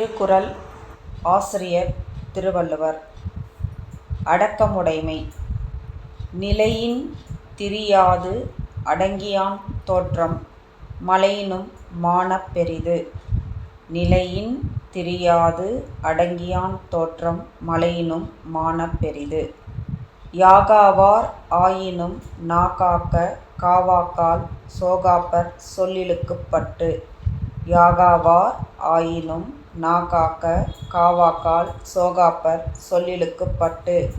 திருக்குறள் ஆசிரியர் திருவள்ளுவர். அடக்கமுடைமை. நிலையின் திரியாது அடங்கியான் தோற்றம். மலையினும் மானப்பெரிது நிலையின் திரியாது அடங்கியான் தோற்றம். மலையினும் மானப் பெரிது. யாகாவார் ஆயினும் நாகாக்க காவாக்கால் சோகாப்பர் சொல்லிழுக்குப்பட்டு யாகாவார் ஆயினும் நா காக்க காவாக்கால் சோகாப்பர் சொல்லிழுக்குப் பட்டு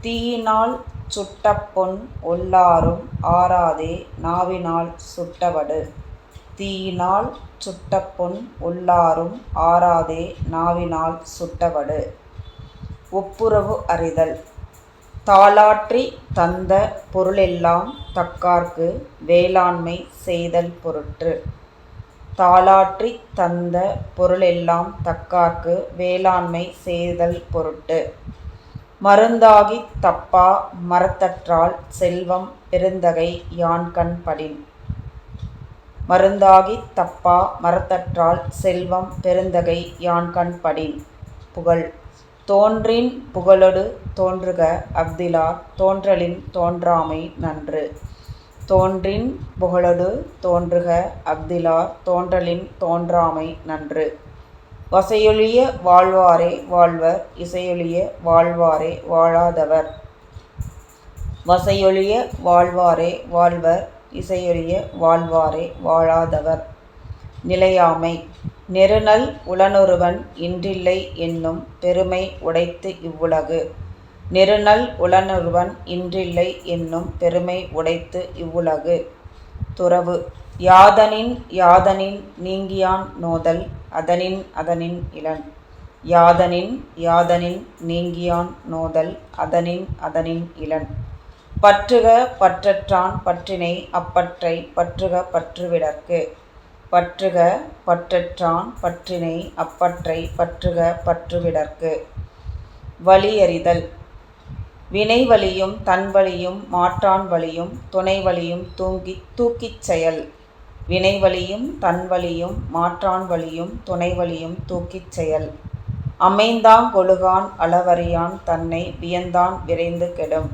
தீயினால் சுட்டபொன் ஒல்லாரும் ஆறாதே நாவினால் சுட்டவடு. தீயினால் சுட்டபொன் ஒல்லாரும் ஆறாதே நாவினால் சுட்டவடு. ஒப்புரவு அறிதல். தாலாற்றித் தந்த பொருளெல்லாம் தக்கார்க்கு வேளாண்மை செய்தல் பொருட்டு தாலாற்றித் தந்த பொருளெல்லாம் தக்கார்க்கு வேளாண்மை செய்தல் பொருட்டு. மருந்தாகித் தப்பா மரத்தற்றால் செல்வம் பெருந்தகை யான்கண் படின் மருந்தாகித் தப்பா மரத்தற்றால் செல்வம் பெருந்தகை யான்கண் படின் புகழ். தோன்றின் புகழொடு தோன்றுக அஃதிலார் தோன்றலின் தோன்றாமை நன்று. தோன்றின் புகழொடு தோன்றுக அஃதிலார் தோன்றலின் தோன்றாமை நன்று. வசையொழிய வாழ்வாரே வாழ்வர் இசையொழிய வாழ்வாரே வாழாதவர். வசையொழிய வாழ்வாரே வாழ்வர் இசையொழிய வாழ்வாரே வாழாதவர். நிலையாமை நெருநல் உளனொருவன் இன்றில்லை என்னும் பெருமை உடைத்து இவ்வுலகு. நெருநல் உளனொருவன் இன்றில்லை என்னும் பெருமை உடைத்து இவ்வுலகு. துறவு. யாதனின் யாதனின் நீங்கியான் நோதல் அதனின் அதனின் இலன் யாதனின் யாதனின் நீங்கியான் நோதல் அதனின் அதனின் இலன் பற்றுக பற்றற்றான் பற்றினை அப்பற்றை பற்றுக பற்றுவிடற்கு. பற்றுக பற்றற்றான் பற்றினை அப்பற்றை பற்றுக பற்றுவிடற்கு. வலியறிதல் வினை வலியும் தன்வலியும் மாற்றான் வழியும் துணை வழியும் தூங்கித் தூக்கிச் செயல். வினை வழியும் தன் வழியும் மாற்றான் வழியும் துணை வழியும் தூக்கிச் செயல். அமைந்தாங் கொழுகான் அளவறியான் தன்னை வியந்தான் விரைந்து கெடும்.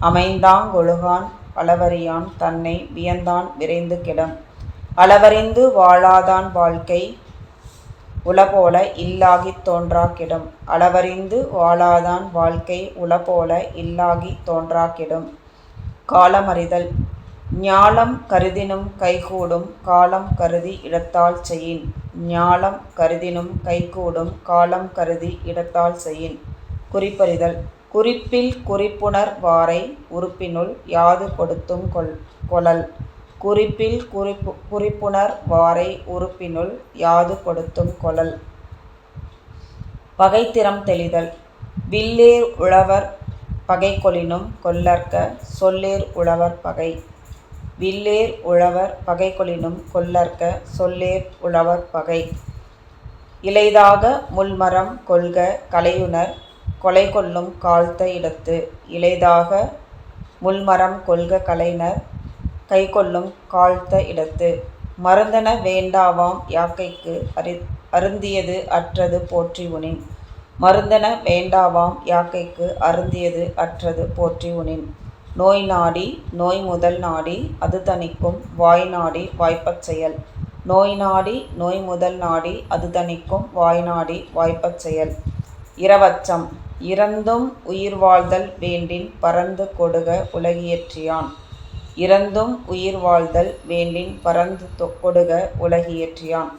அமைந்தாங் கொழுகான் அளவறியான் தன்னை வியந்தான் விரைந்து கெடும். அளவறிந்து வாழாதான் வாழ்க்கை உளபோல இல்லாகித் தோன்றாக்கிடும். அளவறிந்து வாழாதான் வாழ்க்கை உளபோல இல்லாகித் தோன்றாக்கிடும். காலமறிதல். ஞாலம் கருதினும் கைகூடும் காலம் கருதி இடத்தால் செயின். ஞாலம் கருதினும் கைகூடும் காலம் கருதி இடத்தால் செயின். குறிப்பறிதல். குறிப்பில் குறிப்புணர் வாரை உறுப்பினுள் யாது கொடுத்தும் கொளல். குறிப்பில் குறிப்பு குறிப்புணர் வாரை உறுப்பினுள் யாது கொடுத்தும் கொளல் பகைத்திறம் தெளிதல். வில்லேர் உழவர் பகைகொளினும் கொல்லற்க சொல்லேர் உழவர் பகை. வில்லேர் உழவர் பகைகொளினும் கொல்லற்க சொல்லேர் உழவர் பகை. இளைதாக முள்மரம் கொள்க கலையுணர் கொலைகொள்ளும் காழ்த்த இடத்து. இளைதாக முள்மரம் கொள்க கலைஞர் கைகொள்ளும் காழ்த்த இடத்து. மருந்தென வேண்டாவாம் யாக்கைக்கு அருந்தியது அற்றது போற்றி உனின். மருந்தென வேண்டாவாம் யாக்கைக்கு அருந்தியது அற்றது போற்றி உனின். நோய் நாடி நோய் முதல் நாடி அது தணிக்கும் வாய் நாடி வாய்ப்பச் செயல். நோய் நாடி நோய் முதல் நாடி அது தணிக்கும் வாய் நாடி வாய்ப்பச் செயல். இரவச்சம் இறந்தும் உயிர் வாழ்தல் வேண்டின் பறந்து கொடுக உலகியற்றியான். இறந்தும் உயிர் வாழ்தல் வேண்டின் பரந்து தொக்கொடுக உலகியற்றியான்